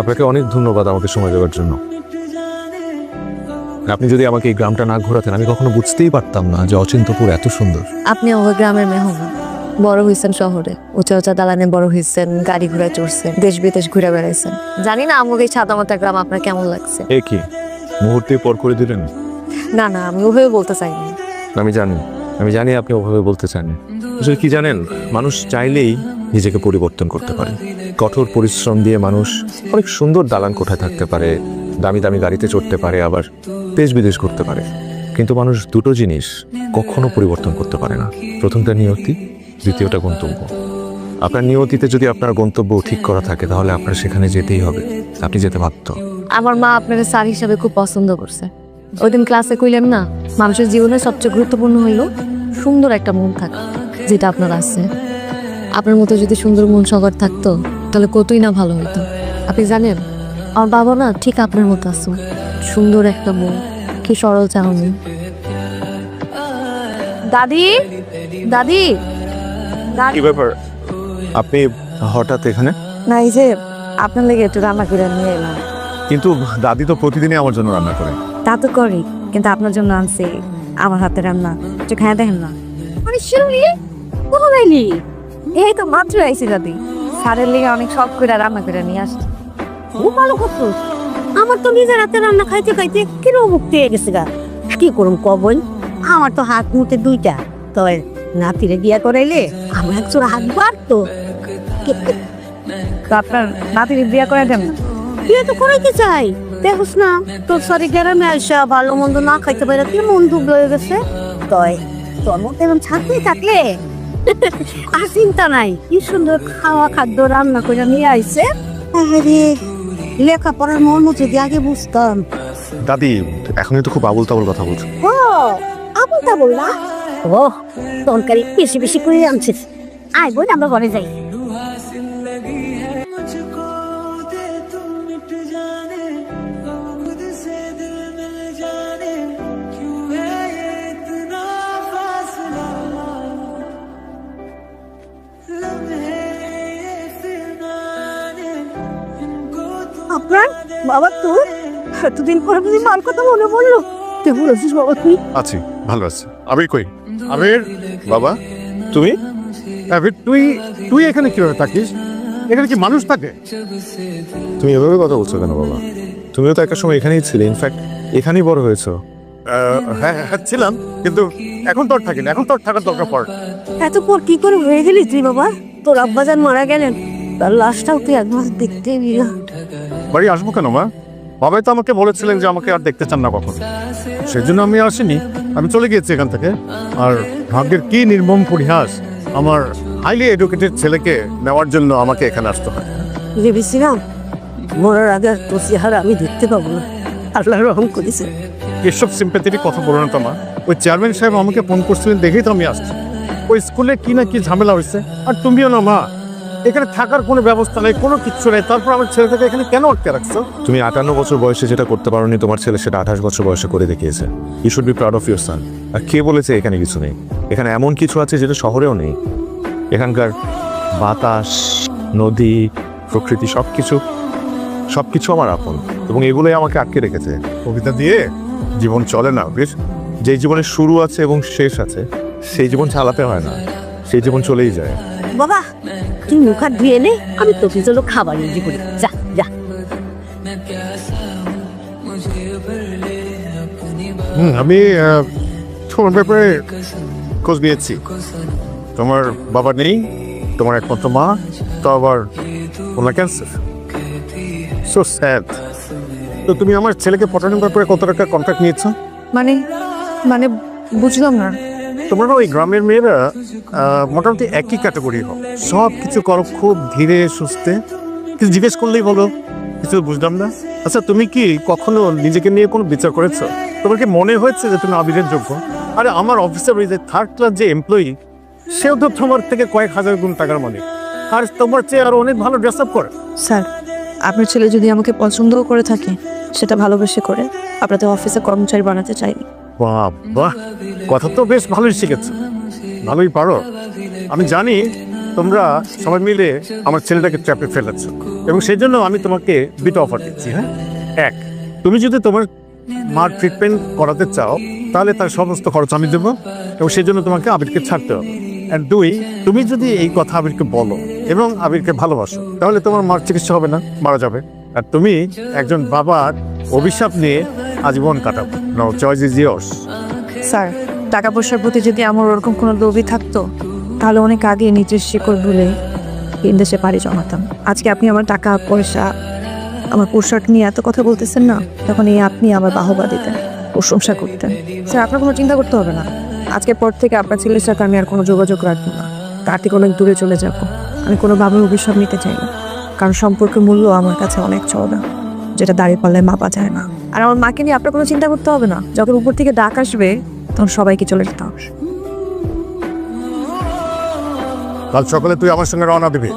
আপনাকে অনেক ধন্যবাদ আমাকে সময় দেওয়ার জন্য। আপনি যদি আমাকে এই গ্রামটা না ঘোরাতেন আমি কখনো বুঝতেই পারতাম না যে অচিন্তপুর এত সুন্দর। আপনি ওই গ্রামের মেহমান। বড় হয়েছেন শহরে। উঁচা উঁচা দালানে বড় হয়েছেন গাড়ি ঘোড়া চড়ছেন দেশ বিদেশ ঘুরে বেড়াইছেন। জানি না আমাকে এই সাদা মাথা গ্রাম আপনার কেমন লাগছে? এ কি? মুহূর্তে পর করে দিলেন? না না আমি ওভাবে বলতে চাইনি। আমি জানি। আমি জানি আপনি ওভাবে বলতে চান আসলে কি জানেন মানুষ চাইলেই নিজেকে পরিবর্তন করতে পারে। কঠোর পরিশ্রম দিয়ে মানুষ অনেক সুন্দর দালান কোঠায় থাকতে পারে, দামি দামি গাড়িতে চড়তে পারে, আবার দেশ বিদেশ করতে পারে। কিন্তু মানুষ দুটো জিনিস কখনো পরিবর্তন করতে পারে না। প্রথমটা নিয়তি, দ্বিতীয়টা গন্তব্য। আপনার নিয়তিতে যদি আপনার গন্তব্য ঠিক করা থাকে, তাহলে আপনার সেখানে যেতেই হবে। আপনি যেতে বাধ্য। আমার মা আপনাকে স্যার হিসাবে খুব পছন্দ করছে। ওই দিন ক্লাসে কইলেন না, মানুষের জীবনে সবচেয়ে গুরুত্বপূর্ণ হইল সুন্দর একটা মন থাকা, যেটা আপনার আছে। আপনার মতো যদি সুন্দর মন সবার থাকতো তাহলে কতই না ভালো হতো আপনি জানেন আমার বাবা না ঠিক আপনার মতো আছে। সুন্দর একটা মন কি সরল চাহনি। দাদি দাদি কি ব্যাপার? আপনি হঠাৎ এখানে? না এই যে আপনার লেগে একটু রান্না করে নিয়ে এলাম। কিন্তু দাদি তো প্রতিদিনই আমার জন্য রান্না করে। তা তো করি কিন্তু আপনার জন্য আনছি আমার হাতে রান্না। একটু খায় দেখেন না। আরে শিরুলি কোথাও যাইলি এই তো মাত্র আইছি দাদি। স্যারের লিগে অনেক শখ করে রান্না করে নিয়ে আসছি। ও ভালো করতো আমার তো নিজের হাতে রান্না খাইতে খাইতে কিরো মুক্তি হয়ে গেছে গা। কি করুম কবল আমার তো হাত মুটে দুইটা। তবে নাতিরে বিয়া করাইলে আমার একজন হাত বাড়তো। তো আপনার নাতির বিয়া করে দেন বিয়ে তো করাইতে চাই। দেখোস না তোর সরি গ্রামে আইসা ভালো মন্দ না খাইতে পারে কি মন দুবল হয়ে গেছে? তয় তোর মধ্যে এরকম ছাত্রী থাকলে আর চিন্তা নাই। কি সুন্দর খাওয়া খাদ্য রান্না করে নিয়ে আইছে। আরে লেখাপড়ার মন যদি আগে বুঝতাম। দাদি এখনই তো খুব আবুল তাবুল কথা বলছো। ও আবুল তাবুল বল না? ও তরকারি বেশি বেশি করে আনছিস। আয় বোন আমরা ঘরে যাই। আপনার বাবা তোর এতদিন পরে বুঝি মার কথা মনে পড়ল। তুই বলেছিস বাবা তুই? আছি ভালো আছি। আবির কই? আবির বাবা তুমি? আবির তুই তুই এখানে কীভাবে থাকিস? এখানে কি মানুষ থাকে? তুমি এভাবে কথা বলছো কেন বাবা? তুমিও তো একটা সময় এখানেই ছিলে ইনফ্যাক্ট এখানেই বড় হয়েছো। হ্যাঁ হ্যাঁ ছিলাম কিন্তু এখন তোর থাকি না এখন তোর থাকার দরকার পড়ে। এত পর কি করে হয়ে গেলি তুই বাবা? তোর আব্বাজান মারা গেলেন তার লাশটাও তুই একবার দেখতে এলি না। বাড়ি আসব কেন মা? বাবাই তো আমাকে বলেছিলেন যে আমাকে আর দেখতে চান না কখনো। সেই জন্য আমি আসিনি। আমি চলে গিয়েছি এখান থেকে। আর ভাগ্যের কি নির্মম পরিহাস আমার হাইলি এডুকেটেড ছেলেকে নেওয়ার জন্য আমাকে এখানে আসতে হয়। ভেবেছিলাম মরার আগে আর তোর চেহারা আমি দেখতে পাবো না। আল্লাহ রহম করেছে। এসব সিম্পেথেটিক কথা বলো না তোমার ওই চেয়ারম্যান সাহেব আমাকে ফোন করছিলেন দেখেই তো আমি আসছি। ওই স্কুলে কি না কি ঝামেলা হয়েছে? আর তুমিও না মা। এখানে থাকার কোনো ব্যবস্থা নেই কোনো কিচ্ছু নেই। তারপর আমার ছেলেটাকে এখানে কেন আটকে রাখছো? তুমি আটান্ন বছর বয়সে যেটা করতে পারোনি তোমার ছেলে সেটা আঠাশ বছর বয়সে করে দেখিয়েছে। You should be proud of your son আর কে বলেছে এখানে কিছু নেই? এখানে এমন কিছু আছে যেটা শহরেও নেই। এখানকার বাতাস নদী প্রকৃতি সব কিছু সব কিছু আমার আপন। এবং এগুলোই আমাকে আটকে রেখেছে। কবিতা দিয়ে জীবন চলে না বেশ? যে জীবনের শুরু আছে এবং শেষ আছে সেই জীবন চালাতে হয় না। সেই জীবন চলেই যায়। বাবা তুই মুখ হাত ধুয়ে নে আমি তোকে জন্য খাবার রেডি করি। যা যা। হুম আমি তোমার ব্যাপারে খোঁজ নিয়েছি। তোমার বাবা নেই তোমার একমাত্র মা তো আবার ওনার ক্যান্সার সো স্যাড তো তুমি আমার ছেলেকে পটানোর ব্যাপারে কত টাকা কন্ট্রাক্ট নিয়েছো? মানে মানে বুঝলাম না। তোমরা ওই গ্রামের মেয়েরা মোটামুটি একই ক্যাটাগরি হোক। সব কিছু করো খুব ধীরে, সুস্থে। কিছু জিজ্ঞেস করলেই বলো, কিছু বুঝলাম না। আচ্ছা তুমি কি কখনো নিজেকে নিয়ে কোনো বিচার করেছ? তোমার কি মনে হয়েছে যে তুমি আবিরের যোগ্য? আরে, আমার অফিসের ওই যে থার্ড ক্লাস যে এমপ্লয়ি সেও তো তোমার থেকে কয়েক হাজার গুণ টাকার মালিক। আর তোমার চেয়ে আরও অনেক ভালো ড্রেস আপ করে। স্যার, আপনার ছেলে যদি আমাকে পছন্দও করে থাকে, সেটা ভালোবেসে করে, আপনাদের অফিসে কর্মচারী বানাতে চাইনি। বাহ বাহ কথা তো বেশ ভালোই শিখেছো। ভালোই পারো। আমি জানি তোমরা সবাই মিলে আমার ছেলেটাকে ট্র্যাপে ফেলেছ এবং সেই জন্য আমি তোমাকে দুটো অফার দিচ্ছি হ্যাঁ? এক, তুমি যদি তোমার মার ট্রিটমেন্ট করাতে চাও, তাহলে তার সমস্ত খরচ আমি দেবো এবং সেই জন্য তোমাকে আবিরকে ছাড়তে হবে। আর দুই, তুমি যদি এই কথা আবিরকে বলো এবং আবিরকে ভালোবাসো, তাহলে তোমার মার চিকিৎসা হবে না, মারা যাবে। আর তুমি একজন বাবার অভিশাপ নিয়ে আজীবন কাটাবো। Now choice is yours sir, টাকা পয়সার প্রতি যদি আমার ওরকম কোনো লোভই থাকতো, তাহলে অনেক আগে নিজের শিকড় ভুলে দেশে পাড়ি জমাতাম। আজকে আপনি আমার টাকা, পয়সা, আমার পোশাক নিয়ে এত কথা বলতেছেন না, তখন এই আপনি আমার বাহবা দিতেন, প্রশংসা করতেন। স্যার, আপনার কোনো চিন্তা করতে হবে না। আজকের পর থেকে আপনার ছেলের সাথে আমি আর কোনো যোগাযোগ রাখব না। তার থেকে অনেক দূরে চলে যাব। আমি কোনোভাবে অভিশাপ নিতে চাই না। কারণ সম্পর্কের মূল্য আমার কাছে অনেক চওড়া। যেটা দাঁড়িয়ে পাল্লায় মাপা যায় না। আর আমার মাকে নিয়ে আপনার কোনো চিন্তা করতে হবে না। যখন উপর থেকে ডাক আসবে তখন সবাইকে চলে যেতে হবে। কাল সকালে তুই আমার সঙ্গে রওনা দিবি।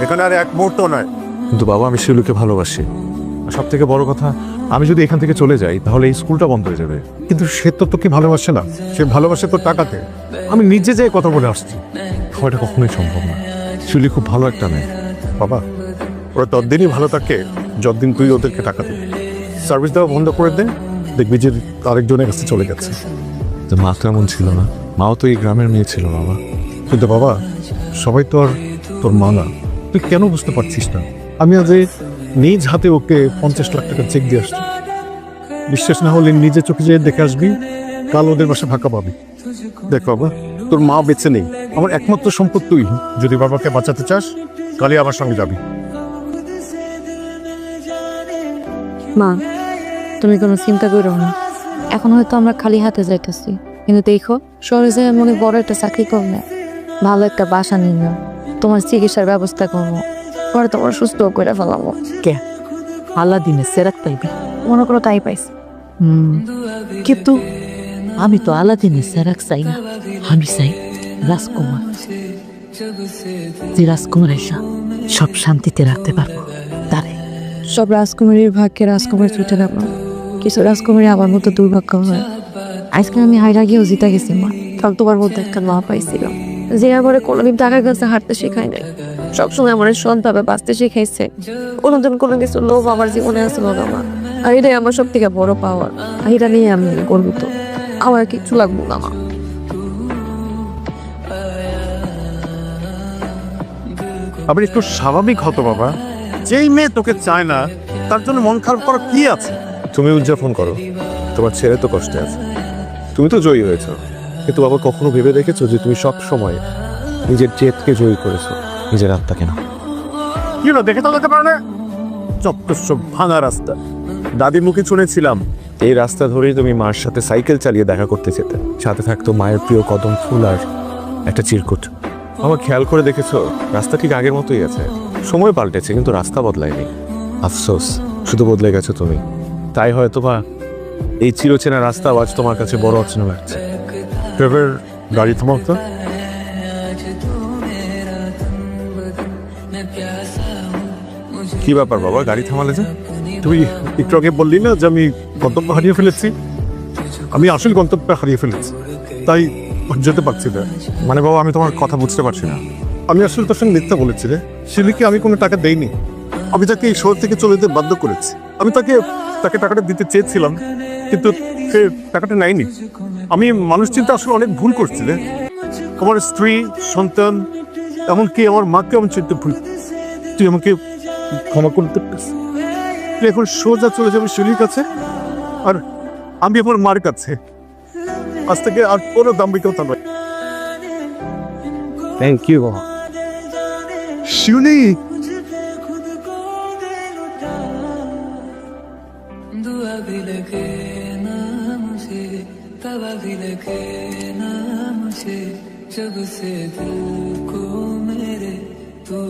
এখানে আর এক মুহূর্ত নয়। কিন্তু বাবা আমি শিলুকে ভালোবাসি। সব থেকে বড় কথা আমি যদি এখান থেকে চলে যাই তাহলে এই স্কুলটা বন্ধ হয়ে যাবে। কিন্তু সে তো তোকে ভালোবাসে না। সে ভালোবাসে তোর টাকাতে। আমি নিজে যেয়ে কথা বলে আসছি। এটা কখনোই সম্ভব না। শিলি খুব ভালো একটা মেয়ে। বাবা ওরা ততদিনই ভালো থাকে। যতদিন তুই ওদেরকে টাকা দিবি সার্ভিস দেওয়া বন্ধ করে দে দেখবি যে আরেকজনের কাছে চলে গেছে। তো মা তো এমন ছিল না। মাও তো এই গ্রামের মেয়ে ছিল বাবা। কিন্তু বাবা সবাই তো আর তোর মা না। তুই কেন বুঝতে পারছিস না? আমি আজ নিজ হাতে ওকে পঞ্চাশ লাখ টাকা চেক দিয়ে আসছি। বিশ্বাস না হলে নিজে চোখে যেয়ে দেখে আসবি কাল ওদের বাসা ফাঁকা পাবি। দেখ বাবা তোর মা বেঁচে নেই। আমার একমাত্র সম্পদ তুই। যদি বাবাকে বাঁচাতে চাস কালই আমার সঙ্গে যাবি। মা তুমি কোনো চিন্তা করো না। এখন হয়তো আমরা খালি হাতে যাইতেছি। কিন্তু দেখো শহরে যে মনে বড় একটা চাকরি করলে ভালো একটা বাসা নিলাম তোমার চিকিৎসার ব্যবস্থা করব। পরে তোমার সুস্থ করে ফেলাবো। কে? আলাদিনে সেরাক পাইবে। মনে করো তাই পাইছি। হুম কিন্তু আমি তো আলাদিনে সেরাক চাই না। আমি চাই রাজকুমার। যে রাজকুমার এসা সব শান্তিতে রাখতে পারব। সব রাজকুমারীর ভাগ্যে রাজকুমার ছুটে গেল কিছু রাজকুমারী আমার মতো দুর্ভাগ্য হয়। আজকে আমি হাইরা গিয়েও জিতা গেছি, মা। কাল তোমার মধ্যে একটা মা পাইছিলাম। যে আমার কোনোদিন টাকার কাছে হাঁটতে শেখায় নাই। সবসময় আমার সৎভাবে বাঁচতে শিখাইছে। কোনোদিন কোনো কিছু লোভ আমার জীবনে আসছিল না, মা। আর এটাই আমার সব থেকে বড় পাওয়ার আর এটা নিয়ে আমি গর্বিত। আমার কিছু লাগবো না, মা। আবার একটু স্বাভাবিক হতো, বাবা। যেই মেয়ে তোকে চায় না তার জন্য মন খারাপ করার কি আছে? তুমি উদযাপন করো। তোমার ছেলে তো কষ্টে আছে। তুমি তো জয়ী হয়েছো। কিন্তু বাবা কখনো ভেবে দেখেছ যে তুমি সব সময় নিজের জেদকে জয়ী করেছ? নিজের আত্মাকে না। কি হলো দেখে তো যেতে পারে না? চত্বর ভাঙা রাস্তা। দাদি মুখে শুনেছিলাম এই রাস্তা ধরেই তুমি মার সাথে সাইকেল চালিয়ে দেখা করতে যেতে। সাথে থাকতো মায়ের প্রিয় কদম ফুল আর একটা চিরকুট। আমার খেয়াল করে দেখেছ রাস্তা ঠিক আগের মতোই আছে। সময় পাল্টেছে, কিন্তু রাস্তা বদলায়নি। আফসোস, শুধু বদলে গেছো তুমি। তাই হয়তো বা এই চিরচেনা রাস্তা আজ তোমার কাছে বড় অচেনা লাগছে। ড্রাইভার গাড়ি থামাও তো। কি ব্যাপার বাবা, গাড়ি থামালে যে? তুই একটু আগে বললি না যে আমি গন্তব্য হারিয়ে ফেলেছি? আমি আসল গন্তব্য হারিয়ে ফেলেছি। তাই যেতে পারছি না। মানে বাবা, আমি তোমার কথা বুঝতে পারছি না। আমি আসলে তোর সঙ্গে মিথ্যা বলেছি রে। শিলিকে আমি কোনো টাকা দেইনি। আমি তাকে এই শহর থেকে চলে যেতে বাধ্য করেছি। আমি তাকে তাকে টাকাটা দিতে চেয়েছিলাম, কিন্তু সে টাকাটা নেয়নি। আমি মানুষ চিন্তা আসলে অনেক ভুল করছি রে। আমার স্ত্রী, সন্তান, এমনকি আমার মাকে আমি চিন্তা ভুল তুই আমাকে ক্ষমা করতে তুই এখন সোজা চলে যাবে শিলির কাছে, আর আমি আমার মার কাছে। আজ থেকে আর কোনো দাম্ভিকতা নয়। থ্যাংক ইউ বাবা শুনি।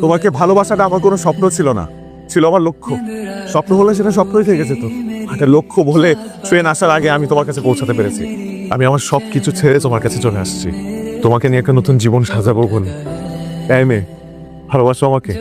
তোমাকে ভালোবাসাটা আমার কোনো স্বপ্ন ছিল না ছিল আমার লক্ষ্য। স্বপ্ন হলে সেটা স্বপ্নই থেকে যেত। একটা লক্ষ্য বলে ট্রেন আসার আগে আমি তোমার কাছে পৌঁছাতে পেরেছি। আমি আমার সব কিছু ছেড়ে তোমার কাছে চলে আসছি। তোমাকে নিয়ে একটা নতুন জীবন সাজাবো বলে। তাই মেয়ে ভালোবাসো আমাকে